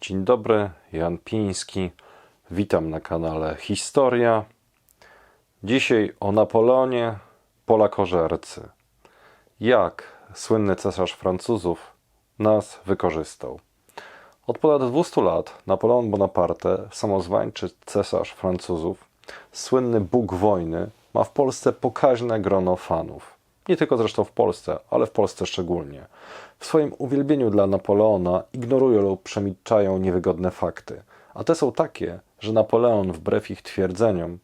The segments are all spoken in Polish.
Dzień dobry, Jan Piński. Witam na kanale Historia. Dzisiaj o Napoleonie Polakożercy. Jak słynny cesarz Francuzów nas wykorzystał. Od ponad 200 lat Napoleon Bonaparte, samozwańczy cesarz Francuzów, słynny Bóg wojny, ma w Polsce pokaźne grono fanów. Nie tylko zresztą w Polsce, ale w Polsce szczególnie. W swoim uwielbieniu dla Napoleona ignorują lub przemilczają niewygodne fakty. A te są takie, że Napoleon, wbrew ich twierdzeniom,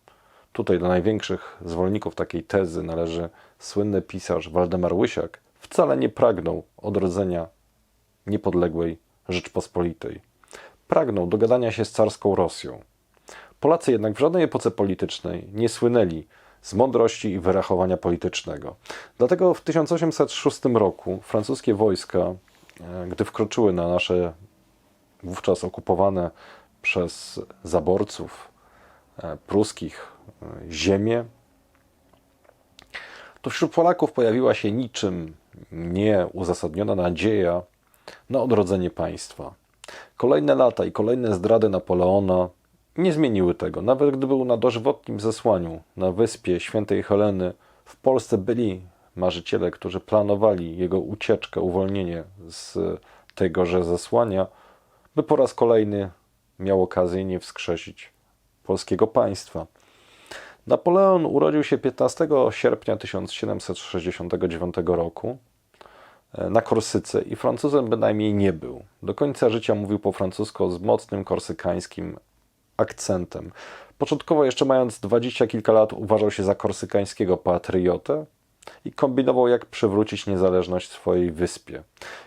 tutaj do największych zwolenników takiej tezy należy słynny pisarz Waldemar Łysiak, wcale nie pragnął odrodzenia niepodległej Rzeczpospolitej. Pragnął dogadania się z carską Rosją. Polacy jednak w żadnej epoce politycznej nie słynęli z mądrości i wyrachowania politycznego. Dlatego w 1806 roku francuskie wojska, e, gdy wkroczyły na nasze wówczas okupowane przez zaborców e, pruskich e, ziemię, to wśród Polaków pojawiła się niczym nieuzasadniona nadzieja na odrodzenie państwa. Kolejne lata i kolejne zdrady Napoleona nie zmieniły tego. Nawet gdy był na dożywotnim zesłaniu na wyspie Świętej Heleny, w Polsce byli marzyciele, którzy planowali jego ucieczkę, uwolnienie z tegoże zesłania, by po raz kolejny miał okazję nie wskrzesić polskiego państwa. Napoleon urodził się 15 sierpnia 1769 roku e, na Korsyce i Francuzem bynajmniej nie był. Do końca życia mówił po francusku z mocnym korsykańskim akcentem. Początkowo, jeszcze mając dwadzieścia kilka lat, uważał się za korsykańskiego patriotę i kombinował, jak przywrócić niezależność swojej wyspie.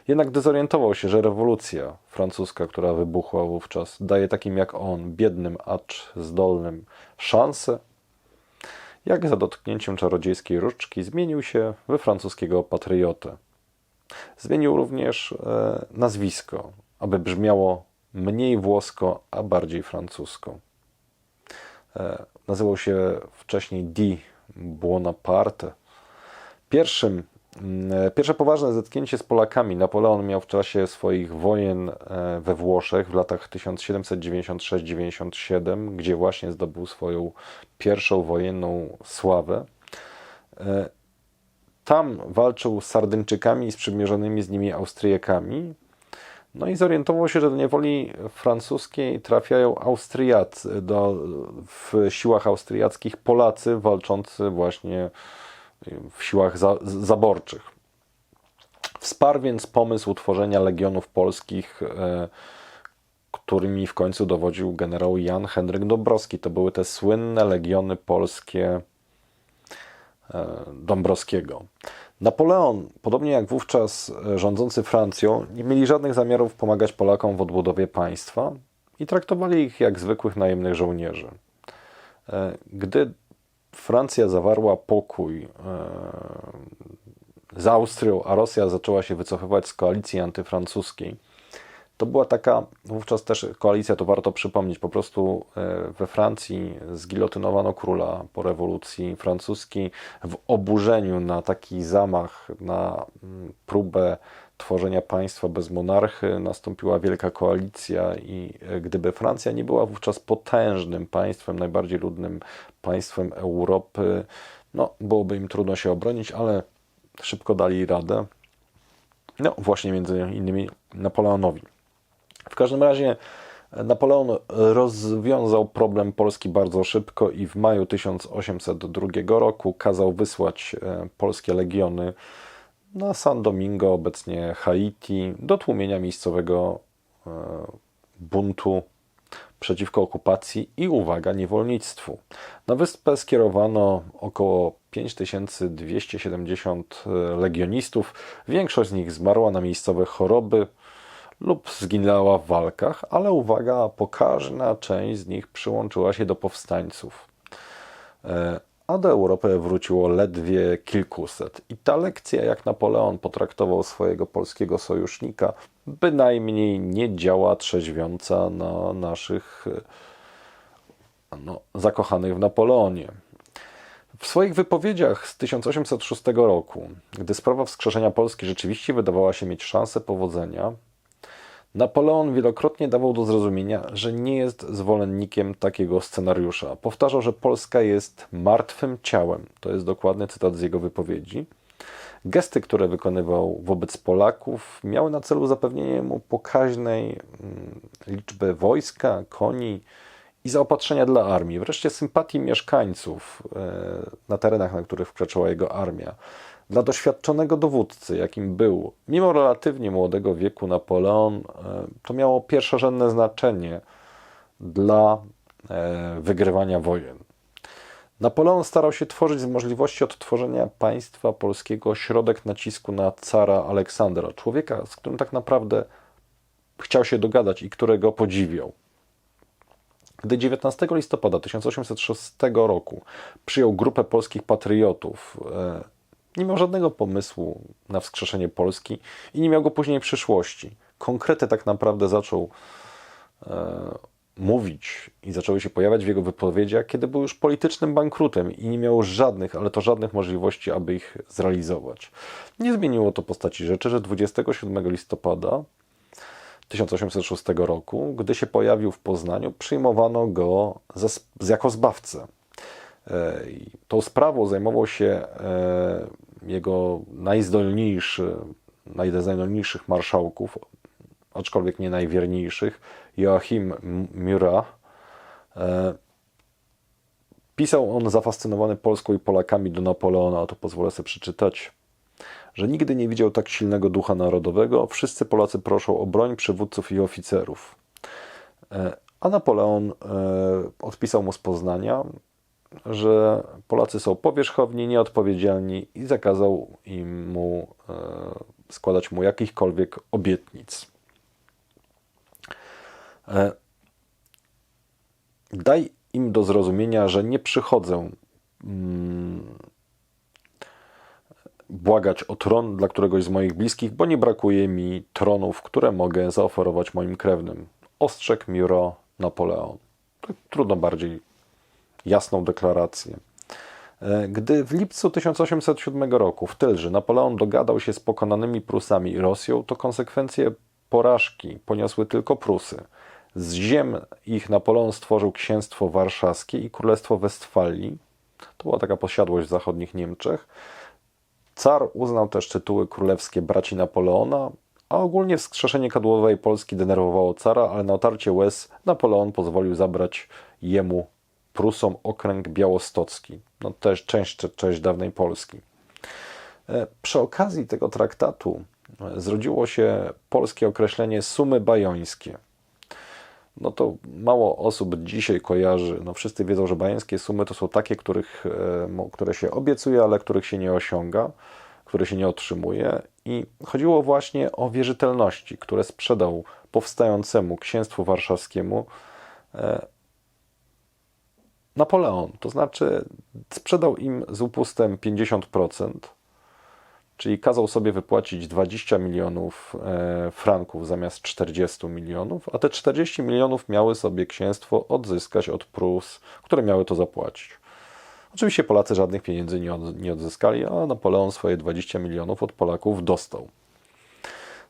Jednak gdy zorientował się, że rewolucja francuska, która wybuchła wówczas, daje takim jak on, biednym, acz zdolnym, szansę, jak za dotknięciem czarodziejskiej różdżki zmienił się we francuskiego patriotę. Zmienił również e, nazwisko, aby brzmiało mniej włosko, a bardziej francusko. E, nazywał się wcześniej Di Buonaparte. Pierwszym, mm, pierwsze poważne zetknięcie z Polakami Napoleon miał w czasie swoich wojen e, we Włoszech w latach 1796-97, gdzie właśnie zdobył swoją pierwszą wojenną sławę. E, tam walczył z Sardyńczykami i sprzymierzonymi z nimi Austriakami, no i zorientował się, że do niewoli francuskiej trafiają Austriacy, do, w siłach austriackich Polacy walczący właśnie w siłach za, zaborczych. Wsparł więc pomysł utworzenia legionów polskich, e, którymi w końcu dowodził generał Jan Henryk Dąbrowski. To były te słynne legiony polskie e, Dąbrowskiego. Napoleon, podobnie jak wówczas e, rządzący Francją, nie mieli żadnych zamiarów pomagać Polakom w odbudowie państwa i traktowali ich jak zwykłych najemnych żołnierzy. E, gdy Francja zawarła pokój e, z Austrią, a Rosja zaczęła się wycofywać z koalicji antyfrancuskiej, to była taka wówczas też koalicja, to warto przypomnieć, po prostu e, we Francji zgilotynowano króla po rewolucji francuskiej w oburzeniu na taki zamach, na mm, próbę tworzenia państwa bez monarchy nastąpiła wielka koalicja i e, gdyby Francja nie była wówczas potężnym państwem, najbardziej ludnym państwem Europy, no byłoby im trudno się obronić, ale szybko dali radę. No właśnie między innymi Napoleonowi. W każdym razie Napoleon rozwiązał problem Polski bardzo szybko i w maju 1802 roku kazał wysłać e, polskie legiony na San Domingo, obecnie Haiti, do tłumienia miejscowego e, buntu przeciwko okupacji i uwaga niewolnictwu. Na wyspę skierowano około 5270 e, legionistów. Większość z nich zmarła na miejscowe choroby lub zginęła w walkach, ale uwaga, pokaźna część z nich przyłączyła się do powstańców. E, a do Europy wróciło ledwie kilkuset. I ta lekcja, jak Napoleon potraktował swojego polskiego sojusznika, bynajmniej nie działa trzeźwiąca na naszych e, no, zakochanych w Napoleonie. W swoich wypowiedziach z 1806 roku, gdy sprawa wskrzeszenia Polski rzeczywiście wydawała się mieć szansę powodzenia, Napoleon wielokrotnie dawał do zrozumienia, że nie jest zwolennikiem takiego scenariusza. Powtarzał, że Polska jest martwym ciałem. To jest dokładny cytat z jego wypowiedzi. Gesty, które wykonywał wobec Polaków, miały na celu zapewnienie mu pokaźnej mm, liczby wojska, koni i zaopatrzenia dla armii, wreszcie sympatii mieszkańców e, na terenach, na których wkraczała jego armia. Dla doświadczonego dowódcy, jakim był, mimo relatywnie młodego wieku Napoleon, e, to miało pierwszorzędne znaczenie dla e, wygrywania wojen. Napoleon starał się tworzyć z możliwości odtworzenia państwa polskiego środek nacisku na cara Aleksandra, człowieka, z którym tak naprawdę chciał się dogadać i którego podziwiał. Gdy 19 listopada 1806 roku przyjął grupę polskich patriotów, e, nie miał żadnego pomysłu na wskrzeszenie Polski i nie miał go później przyszłości. Konkrety tak naprawdę zaczął e, mówić i zaczęły się pojawiać w jego wypowiedziach, kiedy był już politycznym bankrutem i nie miał żadnych, ale to żadnych możliwości, aby ich zrealizować. Nie zmieniło to postaci rzeczy, że 27 listopada 1806 roku, gdy się pojawił w Poznaniu, przyjmowano go za, jako zbawcę. E, tą sprawą zajmował się e, jego najzdolniejszy, najzdolniejszych marszałków, aczkolwiek nie najwierniejszych, Joachim Murat. E, pisał on zafascynowany Polską i Polakami do Napoleona, to pozwolę sobie przeczytać, że nigdy nie widział tak silnego ducha narodowego. Wszyscy Polacy proszą o broń przywódców i oficerów. A Napoleon odpisał mu z Poznania, że Polacy są powierzchowni, nieodpowiedzialni i zakazał im mu składać mu jakichkolwiek obietnic. E, daj im do zrozumienia, że nie przychodzę mm, błagać o tron dla któregoś z moich bliskich, bo nie brakuje mi tronów, które mogę zaoferować moim krewnym. Ostrzegł Miro Napoleon. Trudno bardziej jasną deklarację. E, gdy w lipcu 1807 roku w Tylży Napoleon dogadał się z pokonanymi Prusami i Rosją, to konsekwencje porażki poniosły tylko Prusy. Z ziem ich Napoleon stworzył księstwo warszawskie i królestwo Westfalii. To była taka posiadłość w zachodnich Niemczech. Car uznał też tytuły królewskie braci Napoleona, a ogólnie wskrzeszenie kadłowej Polski denerwowało cara, ale na otarcie łez Napoleon pozwolił zabrać jemu Prusom okręg białostocki, no też część, część dawnej Polski. E, przy okazji tego traktatu e, zrodziło się polskie określenie sumy bajońskie – no to mało osób dzisiaj kojarzy. No wszyscy wiedzą, że bajeńskie sumy to są takie, których, e, które się obiecuje, ale których się nie osiąga, które się nie otrzymuje. I chodziło właśnie o wierzytelności, które sprzedał powstającemu księstwu warszawskiemu Napoleon. To znaczy sprzedał im z upustem 50%, czyli kazał sobie wypłacić 20 milionów e, franków zamiast 40 milionów, a te 40 milionów miały sobie księstwo odzyskać od Prus, które miały to zapłacić. Oczywiście Polacy żadnych pieniędzy nie, od, nie odzyskali, a Napoleon swoje 20 milionów od Polaków dostał.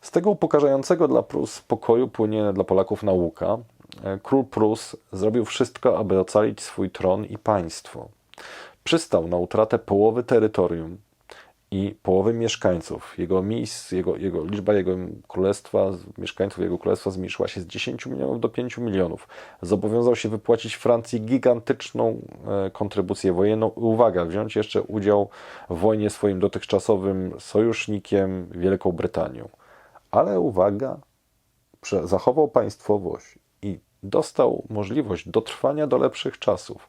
Z tego upokarzającego dla Prus pokoju płynie dla Polaków nauka. E, król Prus zrobił wszystko, aby ocalić swój tron i państwo. Przystał na utratę połowy terytorium, i połowy mieszkańców, jego miejsc, jego, jego, liczba jego królestwa, mieszkańców jego królestwa zmniejszyła się z 10 milionów do 5 milionów. Zobowiązał się wypłacić Francji gigantyczną e, kontrybucję wojenną uwaga, wziąć jeszcze udział w wojnie swoim dotychczasowym sojusznikiem Wielką Brytanią. Ale uwaga, zachował państwowość dostał możliwość dotrwania do lepszych czasów.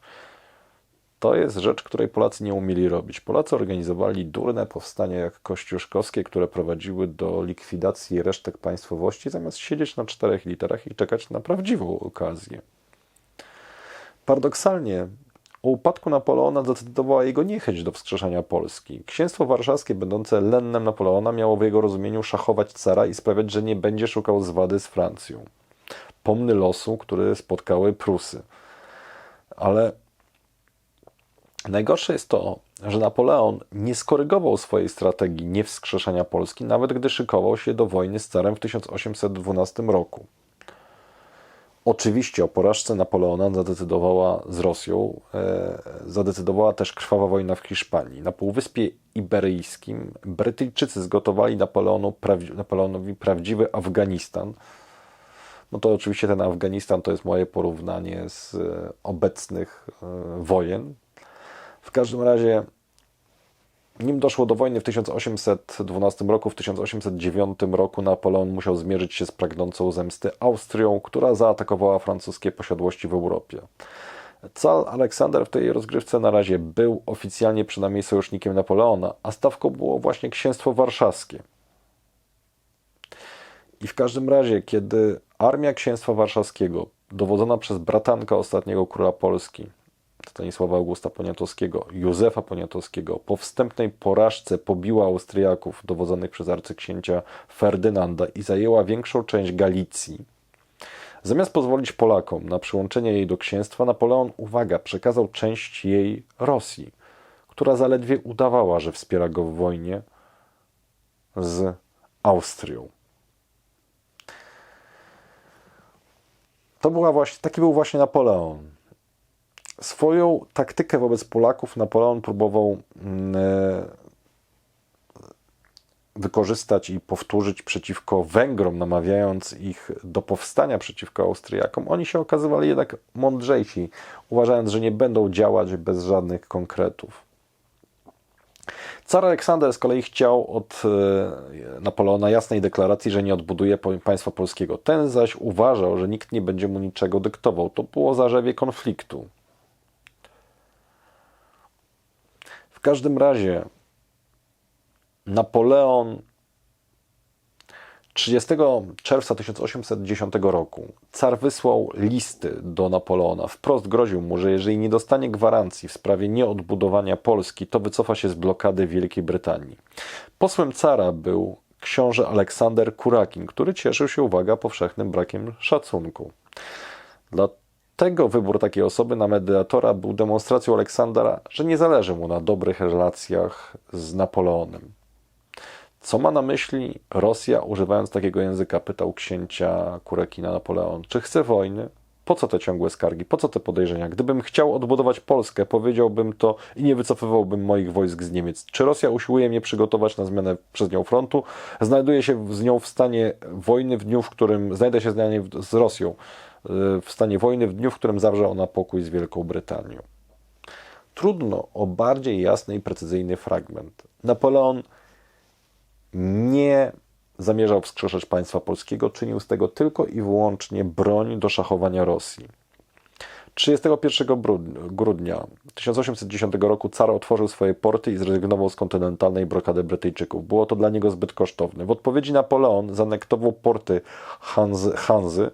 To jest rzecz, której Polacy nie umieli robić. Polacy organizowali durne powstania jak kościuszkowskie, które prowadziły do likwidacji resztek państwowości, zamiast siedzieć na czterech literach i czekać na prawdziwą okazję. Paradoksalnie, o upadku Napoleona zdecydowała jego niechęć do wskrzeszenia Polski. Księstwo warszawskie, będące lennem Napoleona, miało w jego rozumieniu szachować cara i sprawiać, że nie będzie szukał zwady z Francją. Pomny losu, który spotkały Prusy. Ale Najgorsze jest to, że Napoleon nie skorygował swojej strategii niewskrzeszenia Polski, nawet gdy szykował się do wojny z carem w 1812 roku. Oczywiście o porażce Napoleona zadecydowała z Rosją, e, zadecydowała też krwawa wojna w Hiszpanii. Na Półwyspie Iberyjskim Brytyjczycy zgotowali Napoleonu, Napoleonowi prawdziwy Afganistan. No to oczywiście ten Afganistan to jest moje porównanie z e, obecnych e, wojen. W każdym razie nim doszło do wojny w 1812 roku, w 1809 roku Napoleon musiał zmierzyć się z pragnącą zemsty Austrią, która zaatakowała francuskie posiadłości w Europie. Cal Aleksander w tej rozgrywce na razie był oficjalnie przynajmniej sojusznikiem Napoleona, a stawką było właśnie księstwo warszawskie. I w każdym razie, kiedy armia księstwa warszawskiego, dowodzona przez bratanka ostatniego króla Polski, Stanisława Augusta Poniatowskiego, Józefa Poniatowskiego po wstępnej porażce pobiła Austriaków dowodzonych przez arcyksięcia Ferdynanda i zajęła większą część Galicji. Zamiast pozwolić Polakom na przyłączenie jej do księstwa, Napoleon, uwaga, przekazał część jej Rosji, która zaledwie udawała, że wspiera go w wojnie z Austrią. To była właśnie, taki był właśnie Napoleon. Swoją taktykę wobec Polaków Napoleon próbował mm, e, wykorzystać i powtórzyć przeciwko Węgrom, namawiając ich do powstania przeciwko Austriakom. Oni się okazywali jednak mądrzejsi, uważając, że nie będą działać bez żadnych konkretów. Car Aleksander z kolei chciał od e, Napoleona jasnej deklaracji, że nie odbuduje państwa polskiego. Ten zaś uważał, że nikt nie będzie mu niczego dyktował. To było zarzewie konfliktu. W każdym razie Napoleon 30 czerwca 1810 roku car wysłał listy do Napoleona. Wprost groził mu, że jeżeli nie dostanie gwarancji w sprawie nieodbudowania Polski, to wycofa się z blokady Wielkiej Brytanii. Posłem cara był książę Aleksander Kurakin, który cieszył się, uwaga, powszechnym brakiem szacunku. Dla Dlatego wybór takiej osoby na mediatora był demonstracją Aleksandra, że nie zależy mu na dobrych relacjach z Napoleonem. Co ma na myśli Rosja, używając takiego języka? Pytał księcia Kurekina Napoleon. Czy chce wojny? Po co te ciągłe skargi? Po co te podejrzenia? Gdybym chciał odbudować Polskę, powiedziałbym to i nie wycofywałbym moich wojsk z Niemiec. Czy Rosja usiłuje mnie przygotować na zmianę przez nią frontu? Znajduję się z nią w stanie wojny w dniu, w którym znajdę się z Rosją w stanie wojny w dniu, w którym zawrze ona pokój z Wielką Brytanią. Trudno o bardziej jasny i precyzyjny fragment. Napoleon nie zamierzał wskrzeszać państwa polskiego, czynił z tego tylko i wyłącznie broń do szachowania Rosji. 31 grudnia 1810 roku car otworzył swoje porty i zrezygnował z kontynentalnej blokady Brytyjczyków. Było to dla niego zbyt kosztowne. W odpowiedzi Napoleon zanektował porty Hanzy, Hanzy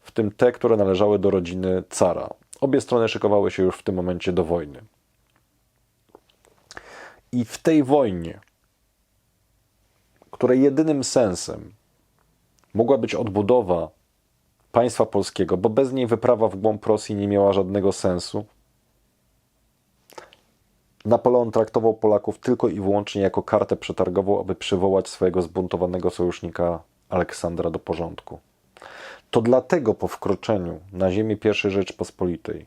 w tym te, które należały do rodziny cara. Obie strony szykowały się już w tym momencie do wojny. I w tej wojnie, której jedynym sensem mogła być odbudowa państwa polskiego, bo bez niej wyprawa w głąb Rosji nie miała żadnego sensu, Napoleon traktował Polaków tylko i wyłącznie jako kartę przetargową, aby przywołać swojego zbuntowanego sojusznika Aleksandra do porządku. To dlatego po wkroczeniu na ziemię I Rzeczpospolitej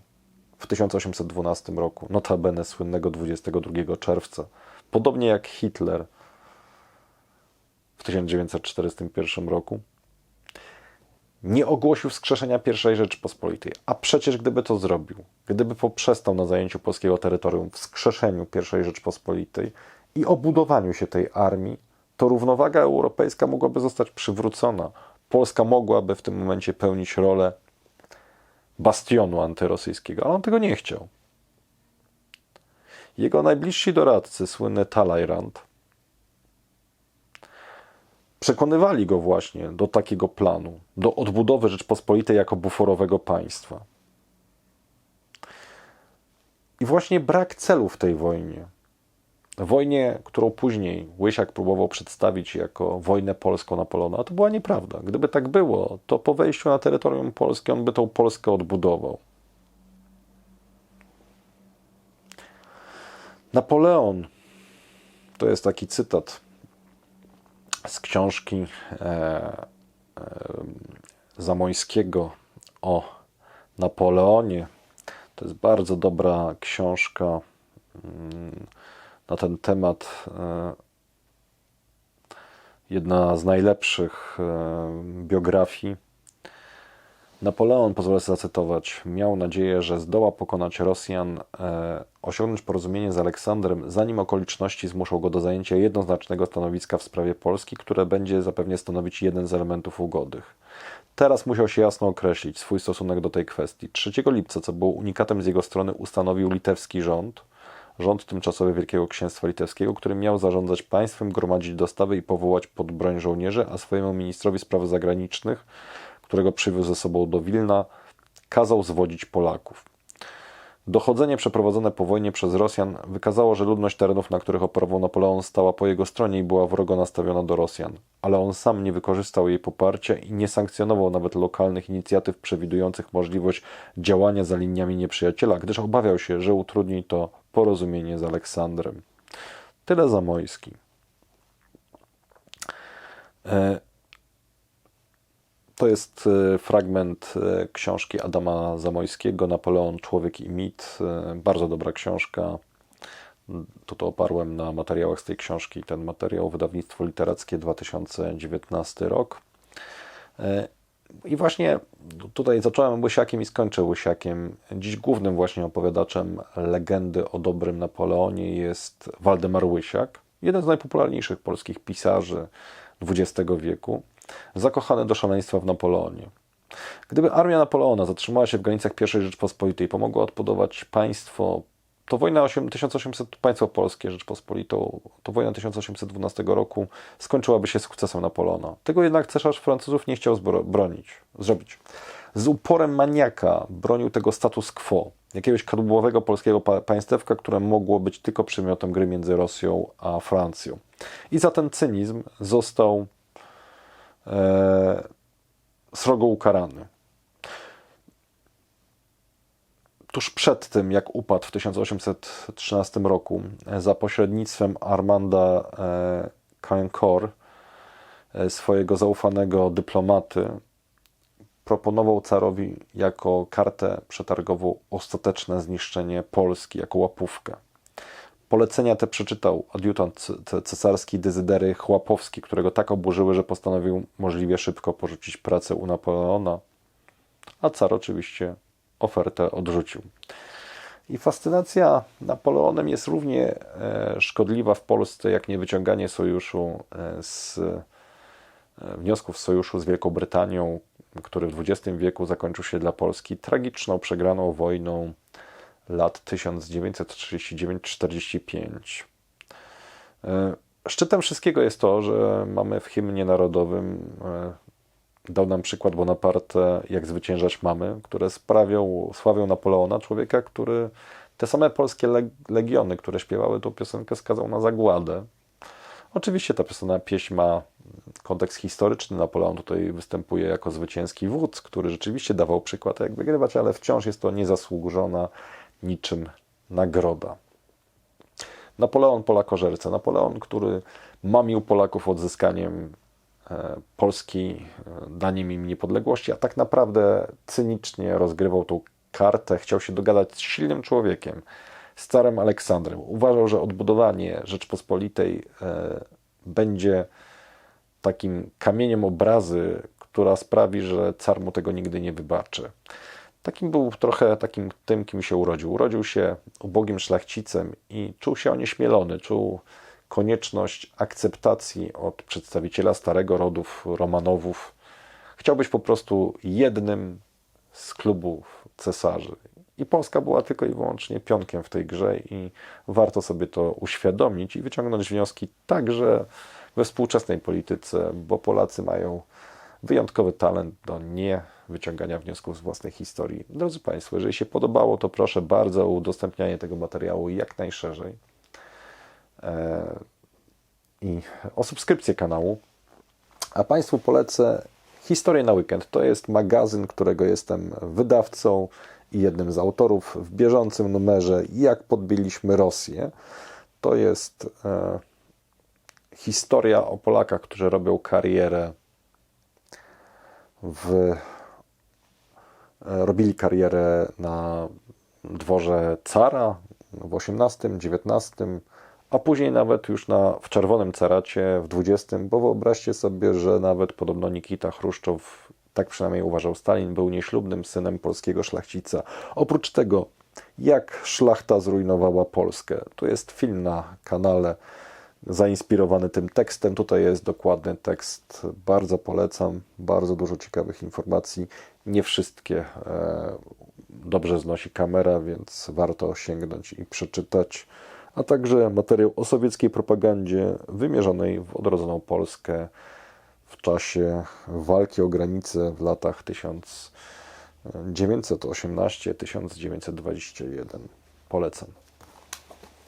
w 1812 roku, notabene słynnego 22 czerwca, podobnie jak Hitler w 1941 roku, nie ogłosił wskrzeszenia I Rzeczypospolitej. A przecież gdyby to zrobił, gdyby poprzestał na zajęciu polskiego terytorium, wskrzeszeniu I Rzeczypospolitej i obudowaniu się tej armii, to równowaga europejska mogłaby zostać przywrócona, Polska mogłaby w tym momencie pełnić rolę bastionu antyrosyjskiego, ale on tego nie chciał. Jego najbliżsi doradcy, słynny Talleyrand, przekonywali go właśnie do takiego planu, do odbudowy Rzeczpospolitej jako buforowego państwa. I właśnie brak celu w tej wojnie wojnie, którą później Łysiak próbował przedstawić jako wojnę polską Napoleona, to była nieprawda. Gdyby tak było, to po wejściu na terytorium Polski on by tą Polskę odbudował. Napoleon to jest taki cytat z książki e, e, Zamońskiego o Napoleonie. To jest bardzo dobra książka mm, na ten temat. E, jedna z najlepszych biografii. Napoleon, pozwolę sobie zacytować, miał nadzieję, że zdoła pokonać Rosjan, e, osiągnąć porozumienie z Aleksandrem, zanim okoliczności zmuszą go do zajęcia jednoznacznego stanowiska w sprawie Polski, które będzie zapewne stanowić jeden z elementów ugody. Teraz musiał się jasno określić swój stosunek do tej kwestii. 3 lipca, co było unikatem z jego strony, ustanowił litewski rząd, rząd tymczasowy Wielkiego Księstwa Litewskiego, który miał zarządzać państwem, gromadzić dostawy i powołać pod broń żołnierzy, a swojemu ministrowi spraw zagranicznych, którego przywiózł ze sobą do Wilna, kazał zwodzić Polaków. Dochodzenie przeprowadzone po wojnie przez Rosjan wykazało, że ludność terenów, na których operował Napoleon, stała po jego stronie i była wrogo nastawiona do Rosjan, ale on sam nie wykorzystał jej poparcia i nie sankcjonował nawet lokalnych inicjatyw przewidujących możliwość działania za liniami nieprzyjaciela, gdyż obawiał się, że utrudni to porozumienie z Aleksandrem. Tyle Zamojski. E, to jest e, fragment e, książki Adama Zamojskiego, Napoleon, Człowiek i Mit. Bardzo dobra książka. To to oparłem na materiałach z tej książki. Ten materiał, wydawnictwo literackie 2019 rok. I właśnie tutaj zacząłem Łysiakiem i skończę Łysiakiem. Dziś głównym właśnie opowiadaczem legendy o dobrym Napoleonie jest Waldemar Łysiak, jeden z najpopularniejszych polskich pisarzy XX wieku, zakochany do szaleństwa w Napoleonie. Gdyby armia Napoleona zatrzymała się w granicach I Rzeczpospolitej, pomogła odbudować państwo to wojna 1800, państwo polskie, Rzeczpospolitą, to wojna 1812 roku skończyłaby się sukcesem Napoleona. Tego jednak cesarz Francuzów nie chciał bronić, zrobić. Z uporem maniaka bronił tego status quo, jakiegoś kadłubowego polskiego państewka, które mogło być tylko przedmiotem gry między Rosją a Francją. I za ten cynizm został e, srogo ukarany. tuż przed tym, jak upadł w 1813 roku, e, za pośrednictwem Armanda e, Cancor, e, swojego zaufanego dyplomaty, proponował carowi jako kartę przetargową ostateczne zniszczenie Polski, jako łapówkę. Polecenia te przeczytał adiutant cesarski Dezydery Chłapowski, którego tak oburzyły, że postanowił możliwie szybko porzucić pracę u Napoleona, a car oczywiście ofertę odrzucił. I fascynacja Napoleonem jest równie e, szkodliwa w Polsce, jak niewyciąganie sojuszu e, z e, wniosków sojuszu z Wielką Brytanią, który w XX wieku zakończył się dla Polski tragiczną, przegraną wojną lat 1939-45. Szczytem wszystkiego jest to, że mamy w hymnie narodowym Dał nam przykład Bonaparte, jak zwyciężać mamy, które sprawią, sławią Napoleona, człowieka, który te same polskie legiony, które śpiewały tą piosenkę, skazał na zagładę. Oczywiście ta piosenka, pieśń ma kontekst historyczny. Napoleon tutaj występuje jako zwycięski wódz, który rzeczywiście dawał przykład, jak wygrywać, ale wciąż jest to niezasłużona niczym nagroda. Napoleon Polakożerca. Napoleon, który mamił Polaków odzyskaniem E, Polski, e, daniem im niepodległości, a tak naprawdę cynicznie rozgrywał tą kartę, chciał się dogadać z silnym człowiekiem, z carem Aleksandrem. Uważał, że odbudowanie Rzeczpospolitej e, będzie takim kamieniem obrazy, która sprawi, że car mu tego nigdy nie wybaczy. Takim był trochę takim tym, kim się urodził. Urodził się ubogim szlachcicem i czuł się onieśmielony, czuł konieczność akceptacji od przedstawiciela starego rodów Romanowów. Chciał być po prostu jednym z klubów cesarzy. I Polska była tylko i wyłącznie pionkiem w tej grze, i warto sobie to uświadomić i wyciągnąć wnioski także we współczesnej polityce, bo Polacy mają wyjątkowy talent do nie wyciągania wniosków z własnej historii. Drodzy Państwo, jeżeli się podobało, to proszę bardzo o udostępnianie tego materiału jak najszerzej. E, i o subskrypcję kanału. A Państwu polecę Historię na weekend. To jest magazyn, którego jestem wydawcą i jednym z autorów w bieżącym numerze Jak podbiliśmy Rosję. To jest e, historia o Polakach, którzy robią karierę w robili karierę na dworze cara w XVIII, XIX, a później nawet już na, w Czerwonym Caracie w XX, bo wyobraźcie sobie, że nawet podobno Nikita Chruszczow, tak przynajmniej uważał Stalin, był nieślubnym synem polskiego szlachcica. Oprócz tego, jak szlachta zrujnowała Polskę. Tu jest film na kanale zainspirowany tym tekstem. Tutaj jest dokładny tekst. Bardzo polecam. Bardzo dużo ciekawych informacji. Nie wszystkie e, dobrze znosi kamera, więc warto sięgnąć i przeczytać. A także materiał o sowieckiej propagandzie wymierzonej w odrodzoną Polskę w czasie walki o granice w latach 1918-1921. Polecam.